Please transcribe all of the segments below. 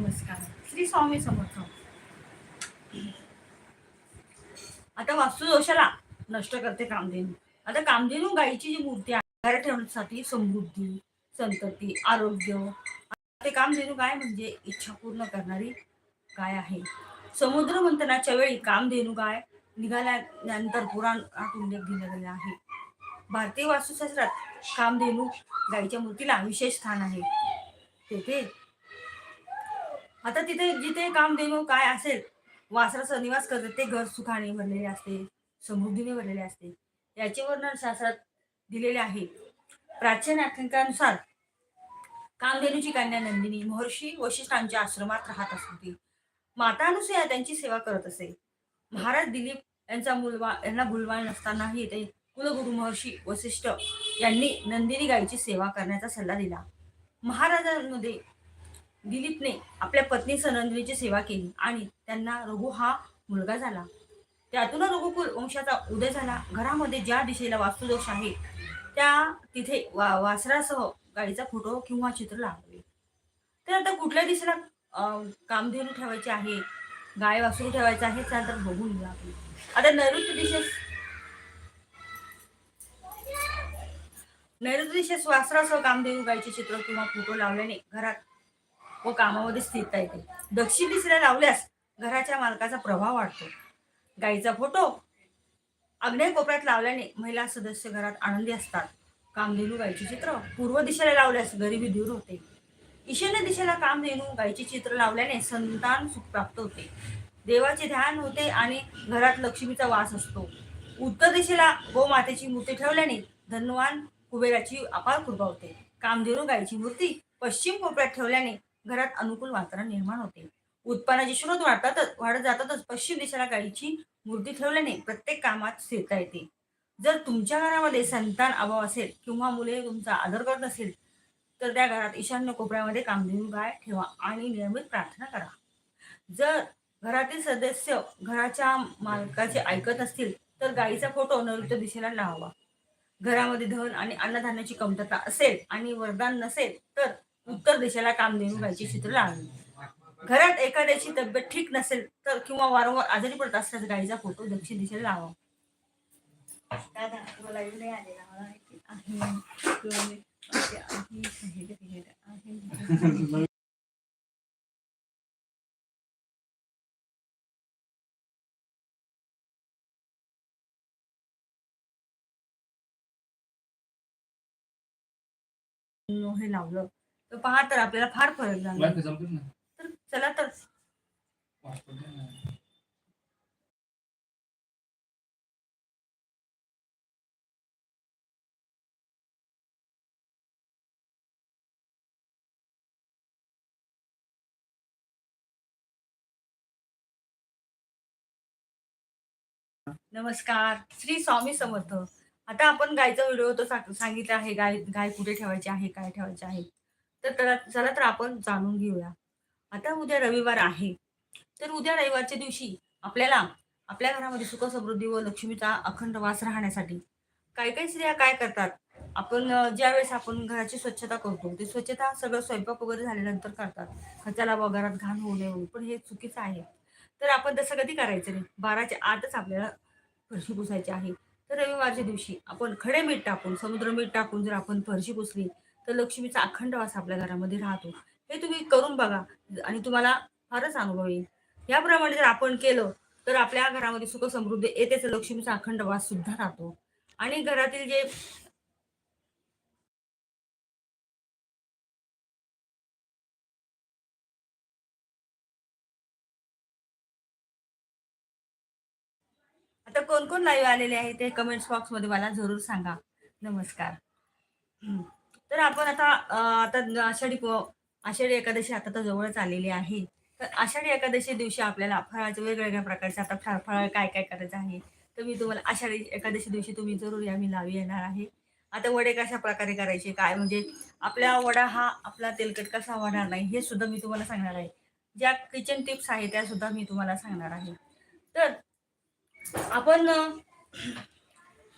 नमस्कार. श्री स्वामी समर्थ. आता वास्तुदोषाला नष्ट करते कामधेनू. आता कामधेनू गायीची जी मूर्ती आहे घर ठेवण्यासाठी समृद्धी संतती आरोग्य ते कामधेनू गाय म्हणजे इच्छा पूर्ण करणारी गाय आहे. समुद्र मंथनाच्या वेळी कामधेनू गाय निघाल्यानंतर पुराणात उल्लेख दिला गेला आहे. भारतीय वास्तुशास्त्रात कामधेनू गायीच्या मूर्तीला विशेष स्थान आहे. तेथे आता तिथे जिथे कामधेनू काय असेल वासराचा निवास करतात ते घर सुखाने भरलेले असते समृद्धीने भरलेले असते. याचे वर्णन शास्त्रात दिलेले आहे. प्राचीन आख्यानकानुसार कामधेनूची कन्या नंदिनी महर्षी वशिष्ठांच्या आश्रमात राहत असते. माता अनुसया त्यांची सेवा करत असे. महाराज दिलीप यांचा मुलवा यांना मुलबाळ नसतानाही ते कुलगुरू महर्षी वशिष्ठ यांनी नंदिनी गायीची सेवा करण्याचा सल्ला दिला. महाराजांमध्ये दिलीपने आपल्या पत्नी सनंदिनीची सेवा केली आणि त्यांना रघु हा मुलगा झाला. त्यातून रघुकुल वंशाचा उदय झाला. घरामध्ये ज्या दिशेला वास्तुदोष आहे त्या तिथे वा वासरासह गाडीचा फोटो किंवा चित्र लावावे. तर आता कुठल्या दिशेला कामधेनू ठेवायचे आहे गाय वासरू ठेवायचं आहे त्यानंतर बघून घ्या आपण. आता नैऋत्य दिशेस नैऋत्य दिशेस वासरासह कामधेनू गायचे चित्र किंवा फोटो लावल्याने घरात व कामामध्ये स्थिरता येते दक्षिण दिशेला लावल्यास घराच्या मालकाचा प्रभाव वाढतो. गाईचा फोटो आग्नेय कोपऱ्यात लावल्याने महिला सदस्य घरात आनंदी असतात. कामधेनू गायचे चित्र पूर्व दिशेला लावल्यास गरिबी दूर होते. ईशान्य दिशेला कामधेनू गायचे चित्र लावल्याने संतान सुख प्राप्त होते. देवाचे ध्यान होते आणि घरात लक्ष्मीचा वास असतो. उत्तर दिशेला गोमातेची मूर्ती ठेवल्याने धनवान कुबेराची अपार कृपा होते. कामधेनू गायची मूर्ती पश्चिम कोपऱ्यात ठेवल्याने घरात अनुकूल वातावरण निर्माण होते. उत्पन्नाचे स्रोत वाढतातच वाढत जातातच. पश्चिम दिशेला गायीची मूर्ती ठेवल्याने प्रत्येक कामात स्थिरता येते. जर तुमच्या घरामध्ये संतान अभाव असेल किंवा मुले तुमचा आदर करत नसेल तर त्या घरात ईशान्य कोपऱ्यामध्ये कामधेनू गाय ठेवा आणि नियमित प्रार्थना करा. जर घरातील सदस्य घराच्या मालकाचे ऐकत असतील तर गायीचा फोटो नैऋत्य दिशेला लावा. घरामध्ये धन आणि अन्नधान्याची कमतरता असेल आणि वरदान नसेल तर उत्तर दिशेला कामधेनू गायची चित्र लावली घरात एखाद्याची तब्येत ठीक नसेल तर किंवा वारंवार आजारी पडत असल्यास गायीचा फोटो दक्षिण दिशेला लावा. नाही म्हणजे हे लावलं. तर पहा तर आपल्याला फार फरक झाला तर चला तर. नमस्कार. श्री स्वामी समर्थ. आता आपण गायचा व्हिडिओ तो सांग- सांगितला आहे गाय गाय कुठे ठेवायची आहे काय ठेवायचे आहे. तर त्याला चला तर आपण जाणून घेऊया. आता उद्या रविवार आहे. तर उद्या रविवारच्या दिवशी आपल्याला आपल्या घरामध्ये सुख समृद्धी व लक्ष्मीचा अखंड वास राहण्यासाठी काही काही स्त्रिया काय करतात आपण ज्यावेळेस आपण घराची स्वच्छता करतो ते स्वच्छता सगळं स्वयंपाक वगैरे झाल्यानंतर करतात. खचाला व घरात घाण होऊ नये पण हे चुकीचं आहे. तर आपण तसं कधी करायचं नाही. बाराच्या आतच आपल्याला फरशी पुसायची आहे. तर रविवारच्या दिवशी आपण खडे मीठ टाकून समुद्र मीठ टाकून जर आपण फरशी पुसली तर लक्ष्मीचा अखंड वास आपल्या घरामध्ये राहतो. हे तुम्ही करून बघा आणि तुम्हाला फारच अनुभव येईल. याप्रमाणे जर आपण केलं तर आपल्या घरामध्ये सुख समृद्धी येतेच. लक्ष्मीचा अखंड वास सुद्धा राहतो. आणि घरातील जे आता कोण कोण लाईव्ह आलेले आहे ते कमेंट्स बॉक्समध्ये मला जरूर सांगा. नमस्कार. हम्म. तर आपण आता आता आषाढी आषाढी एकादशी आता तर जवळच आलेली आहे. तर आषाढी एकादशी दिवशी आपल्याला फळाचे वेगवेगळ्या प्रकारचे आता फळ फळ काय काय करायचं आहे? तर मी तुम्हाला आषाढी एकादशी दिवशी तुम्ही जरूर या मी लावी येणार आहे. आता वडे कशा प्रकारे करायचे काय म्हणजे आपला वडा हा आपला तेलकट कसा वाढणार नाही हे सुद्धा मी तुम्हाला सांगणार आहे. ज्या किचन टिप्स आहे त्या सुद्धा मी तुम्हाला सांगणार आहे. तर आपण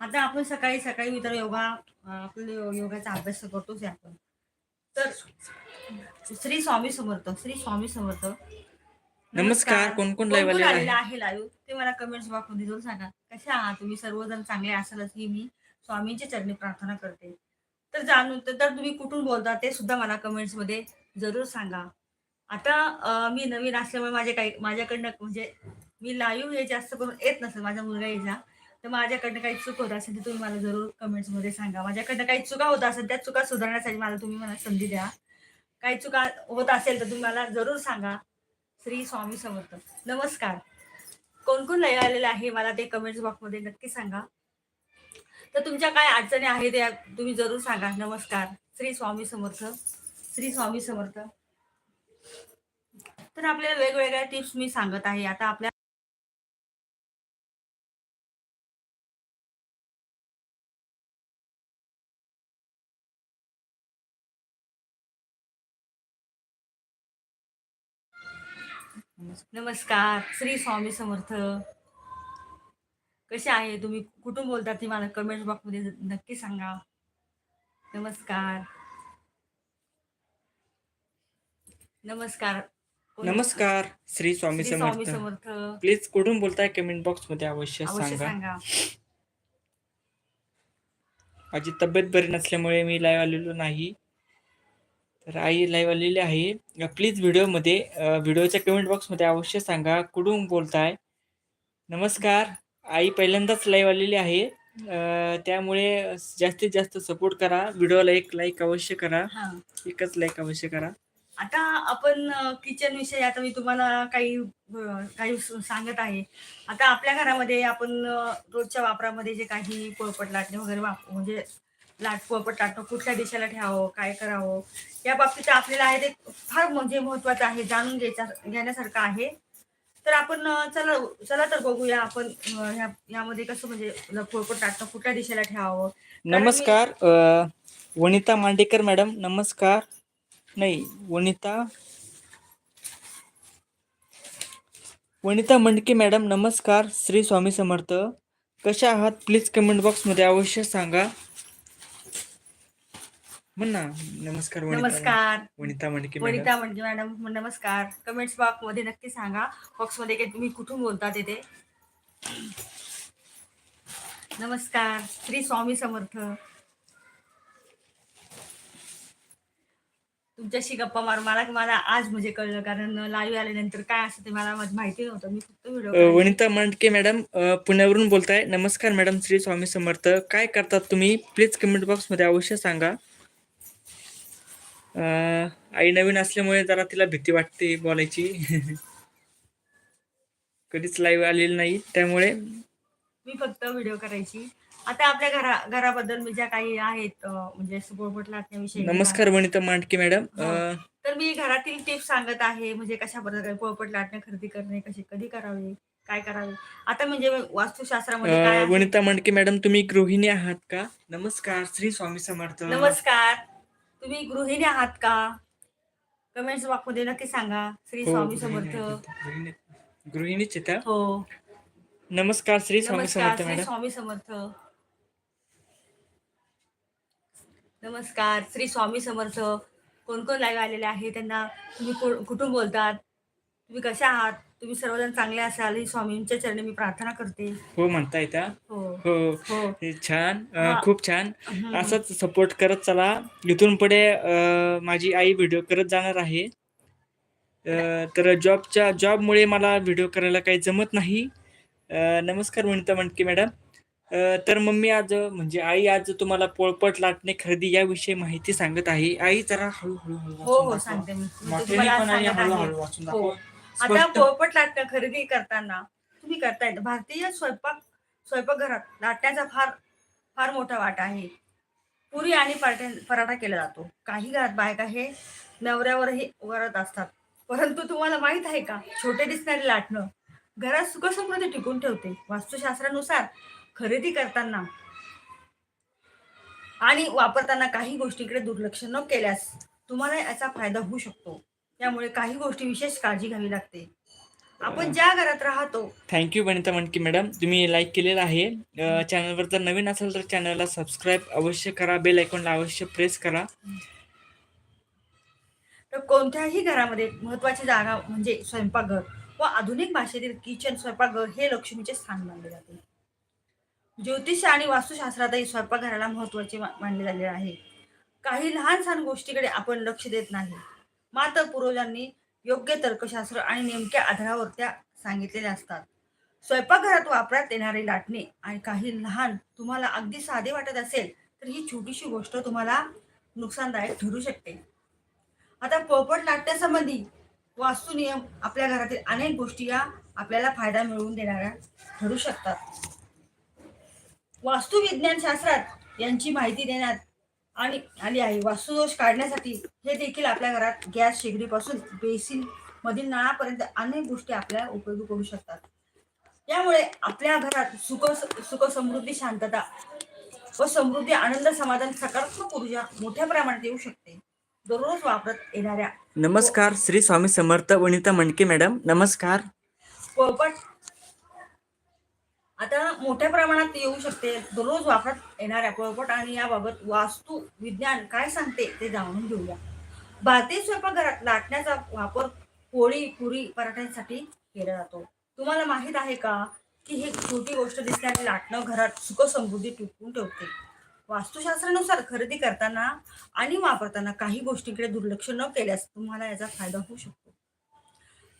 आता आपण सकाळी सकाळी मी तर योगा आपलं योगाचा अभ्यास करतोच आपण. तर श्री स्वामी समर्थ श्री स्वामी समर्थ. नमस्कार कोण कोण लाईव्ह कोण आलेलं आलेलं आहे? लाईव्ह ते मला कमेंट्स बॉक्समध्ये जाऊन सांगा. कसे आहात तुम्ही? सर्वजण चांगले असालच ही मी स्वामींच्या चरणी प्रार्थना करते. तर जाणून तर तर तुम्ही कुठून बोलता ते सुद्धा मला कमेंट्समध्ये जरूर सांगा. आता अं, मी नवीन असल्यामुळे माझे काही माझ्याकडनं म्हणजे मी लाईव्ह हे जास्त करून येत नसेल. माझा मुलगा यायचा तर माझ्याकडनं काही चूक होत असेल तर तुम्ही मला जरूर कमेंट्समध्ये सांगा. माझ्याकडनं काही चुका होत असेल त्या चुका सुधारण्यासाठी मला तुम्ही मला संधी द्या. काही चुका होत असेल तर तुम्ही मला जरूर सांगा. श्री स्वामी समर्थ. नमस्कार. कोण कोण लय आलेलं आहे मला ते कमेंट्स बॉक्समध्ये नक्की सांगा. तर तुमच्या काय अडचणी आहेत त्या तुम्ही जरूर सांगा. नमस्कार. श्री स्वामी समर्थ. श्री स्वामी समर्थ. तर आपल्याला वेगवेगळ्या टिप्स मी सांगत आहे. आता आपल्या नमस्कार श्री स्वामी समर्थ. कसे आहे? तुम्ही कुठून बोलता ती मला कमेंट बॉक्समध्ये नक्की सांगा. नमस्कार. नमस्कार. नमस्कार श्री स्वामी समर्थ. समर्थ. प्लीज कुठून बोलताय कमेंट बॉक्समध्ये अवश्य सांगा. माझी तब्येत बरी नसल्यामुळे मी लाईव्ह आलेलो नाही. तर आई लाईव्ह आलेली आहे. प्लीज व्हिडिओमध्ये व्हिडिओच्या कमेंट बॉक्समध्ये अवश्य सांगा. कुठून बोलताय? नमस्कार. आई पहिल्यांदाच लाईव्ह आलेली आहे. त्यामुळे जास्तीत जास्त सपोर्ट करा. व्हिडिओला एक लाईक अवश्य करा. एकच लाईक अवश्य करा. आता आपण किचन विषयी आता मी तुम्हाला काही काही सांगत आहे. आता आपल्या घरामध्ये आपण रोजच्या वापरामध्ये जे काही पोळपट लाटणे वगैरे वाप म्हणजे लाटकं पोळपट कुठल्या दिशेला ठेवावं काय करावं? या बाबतीत आपल्याला आहे ते फार म्हणजे महत्वाचं आहे जाणून घ्यायचा घेण्यासारखं आहे. तर आपण चला चला तर बघूया आपण यामध्ये कसं म्हणजे पोळपट लाटणं कुठल्या दिशेला ठेवावं? नमस्कार वनिता मांडेकर मॅडम नमस्कार. नाही वनिता वनिता मंडके मॅडम नमस्कार. श्री स्वामी समर्थ. कशा आहात? प्लीज कमेंट बॉक्समध्ये अवश्य सांगा. म्हण ना. नमस्कार वनिता नमस्कार. वनिता मंडके मॅडम. वनिता म्हणजे मॅडम नमस्कार. कमेंट्स बॉक्समध्ये नक्की सांगा. बॉक्समध्ये काही तुम्ही कुठून बोलता तिथे नमस्कार. श्री स्वामी समर्थ. तुमच्याशी गप्पा मार. मला मला आज म्हणजे कळलं कारण लाईव्ह आल्यानंतर काय असतं ते मला माझी माहिती नव्हतं. मी फक्त व्हिडिओ वनिता मंडके मॅडम पुण्यावरून बोलताय. नमस्कार मॅडम श्री स्वामी समर्थ. काय करतात तुम्ही? प्लीज कमेंट बॉक्समध्ये अवश्य सांगा. आई नवीन असल्यामुळे जरा तिला भीती वाटते बोलायची. कधीच लाईव्ह आलेली नाही त्यामुळे. मी फक्त व्हिडिओ करायची. आता आपल्या घरा घराबद्दल मी ज्या काही आहेत म्हणजे लाटण्याविषयी. नमस्कार वनिता मांडके मॅडम. तर मी घरातील टिप्स सांगत आहे म्हणजे कशा प्रकारे पोळपट लाटणे खरेदी करणे कशी कधी करावे काय करावे. आता म्हणजे वास्तुशास्त्रामध्ये? वनिता मांडके मॅडम तुम्ही गृहिणी आहात का? नमस्कार श्री स्वामी समर्थ. नमस्कार. तुम्ही गृहिणी आहात का? कमेंट्स बॉक्समध्ये नक्की सांगा. श्री हो, स्वामी समर्थ. गृहिणी का? हो. नमस्कार श्री स्वामी नमस्कार समर्थ श्री मॅडम. स्वामी समर्थ. नमस्कार श्री स्वामी समर्थ. कोण कोण लाईव्ह आलेले आहे? त्यांना तुम्ही कुठून बोलतात? तुम्ही कशा आहात? तुम्ही सर्वजण चांगले असाल ही स्वामींच्या चरणी मी प्रार्थना करते. हो म्हणता येता हो. हो. हो. हे छान. अ, हा. खूप छान. हम्म. असंच सपोर्ट करत चला. इथून पुढे अ, माझी आई व्हिडिओ करत जाणार आहे. अ, तर जॉबच्या जॉबमुळे मला व्हिडिओ करायला काही जमत नाही. अ, नमस्कार वनिता मंडके मॅडम. अ, तर मम्मी आज म्हणजे आई आज तुम्हाला पोळपट लाटणे खरेदी याविषयी माहिती सांगत आहे. आई जरा हळूहळू हळू हो वाचून हो दाखवा. सांगते मी. पण आणि सांगत आहे. हळूहळू वाचून हो. दाखवा. आता. पोळपट लाटणं खरेदी करताना तुम्ही करतायत भारतीय स्वयंपाक स्वयंपाकघरात लाटण्याचा फार फार मोठा वाटा आहे. पुरी आणि पराठा पराठा केला जातो. काही घरात बायका हे नवऱ्यावरही वरत असतात. परंतु तुम्हाला माहीत आहे का? छोटे दिसणारे लाटणं घरात सुखसमृद्धी टिकून ठेवते. वास्तुशास्त्रानुसार खरेदी करताना आणि वापरताना काही गोष्टीकडे दुर्लक्ष न केल्यास तुम्हाला याचा फायदा होऊ शकतो. त्यामुळे काही गोष्टी विशेष काळजी घ्यावी लागते. आपण ज्या घरात राहतो. थँक्यू वनिता मनके मॅडम तुम्ही लाईक केलेलं आहे. चॅनलवर जर नवीन असेल तर चॅनलला सबस्क्राईब अवश्य करा. बेल आयकॉनला अवश्य प्रेस करा. तर कोणत्याही घरामध्ये महत्वाची जागा म्हणजे स्वयंपाकघर व आधुनिक भाषेतील किचन स्वयंपाकघर हे लक्ष्मीचे स्थान मानले जाते. ज्योतिष आणि वास्तुशास्त्रातही स्वयंपाकघराला महत्त्वाचे मानले झाले आहे. काही लहान सहान गोष्टीकडे आपण लक्ष देत नाही. मात्र पूर्वजांनी योग्य तर्कशास्त्र आणि नेमक्या आधारावर त्या सांगितलेल्या असतात. स्वयंपाकघरात वापरात येणारे लाटणे आणि काही लहान तुम्हाला अगदी साधे वाटत असेल तर ही छोटीशी गोष्ट तुम्हाला नुकसानदायक ठरू शकते. आता पोपट लाटण्यासंबंधी वास्तू नियम आपल्या घरातील अनेक गोष्टी या आपल्याला फायदा मिळवून देणाऱ्या ठरू शकतात. वास्तुविज्ञान शास्त्रात यांची माहिती देण्यात आणि आली आहे वास्तुदोष काढण्यासाठी हे देखील आपल्या घरात गॅस शेगडीपासून बेसिन मधील नळापर्यंत अनेक गोष्टी आपल्याला उपयोगी पडू शकतात. यामुळे आपल्या घरात सुख सुख समृद्धी शांतता व समृद्धी आनंद समाधान सकारात्मक ऊर्जा मोठ्या प्रमाणात येऊ शकते. दररोज वापरत येणाऱ्या नमस्कार श्री स्वामी समर्थ वनिता मणके मॅडम. नमस्कार. पोळपट आता मोठ्या प्रमाणात येऊ शकते. दररोज वापरात येणाऱ्या पोळपट आणि याबाबत वास्तू विज्ञान काय सांगते ते जाणून घेऊया. भारतीय स्वयंपाकघरात लाटण्याचा वापर पोळी पुरी पराठ्यांसाठी केला जातो. तुम्हाला माहीत आहे का की ही छोटी गोष्ट दिसल्याने लाटणं घरात सुख समृद्धी टिकवून ठेवते. वास्तुशास्त्रानुसार खरेदी करताना आणि वापरताना काही गोष्टींकडे दुर्लक्ष न केल्यास तुम्हाला याचा फायदा होऊ शकतो.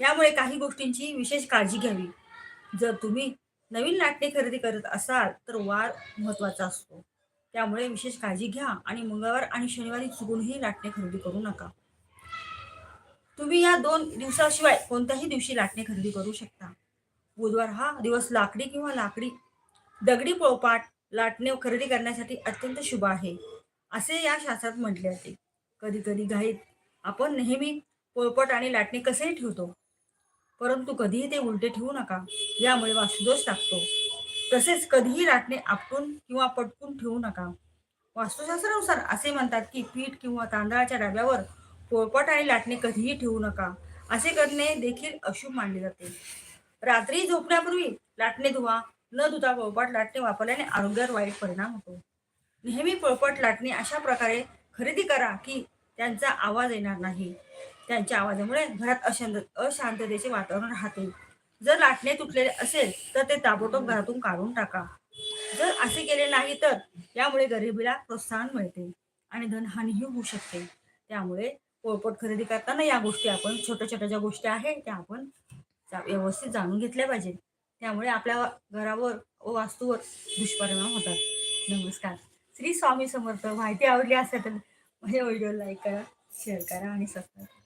यामुळे काही गोष्टींची विशेष काळजी घ्यावी. जर तुम्ही नवीन लाटणे खरेदी करत असाल तर वार महत्त्वाचा असतो. त्यामुळे विशेष काळजी घ्या आणि मंगळवार आणि शनिवारी चुकूनही लाटणे खरेदी करू नका. तुम्ही या दोन दिवसाशिवाय कोणत्याही दिवशी लाटणे खरेदी करू शकता. बुधवार हा दिवस लाकडी किंवा लाकडी दगडी पोळपाट लाटणे खरेदी करण्यासाठी अत्यंत शुभ आहे असे या शास्त्रात म्हटले जाते. कधी कधी घाईत आपण नेहमी पोळपट आणि लाटणे कसेही ठेवतो परंतु कधीही ते उलटे ठेवू नका. यामुळे वास्तुदोष लागतो. तसेच कधीही लाटणे आपटून किंवा पटकून ठेवू नका. वास्तुशास्त्रानुसार असे म्हणतात की पीठ किंवा तांदळाच्या डब्यावर पोळपट आणि लाटणे कधीही ठेवू नका. असे करणे देखील अशुभ मानले जाते. रात्री झोपण्यापूर्वी लाटणे धुवा. न धुता पोळपाट लाटणे वापरल्याने आरोग्यावर वाईट परिणाम होतो. नेहमी पोळपट लाटणे अशा प्रकारे खरेदी करा की त्यांचा आवाज येणार नाही. त्यांच्या आवाजामुळे घरात अशांत अशांततेचे वातावरण राहते. जर लाटणे तुटलेले असेल तर ते ताबडतोब घरातून काढून टाका. जर असे केले नाही तर यामुळे गरिबीला प्रोत्साहन मिळते आणि धनहानीही होऊ शकते. त्यामुळे पोळपट खरेदी करताना या गोष्टी आपण छोट्या छोट्या ज्या गोष्टी आहेत त्या आपण जा- व्यवस्थित जाणून घेतल्या पाहिजे. त्यामुळे आपल्या घरावर व वास्तूवर दुष्परिणाम होतात. नमस्कार. श्री स्वामी समर्थ. माहिती आवडली असेल तर माझ्या व्हिडिओ लाईक करा शेअर करा आणि सबस्क्राईब करा.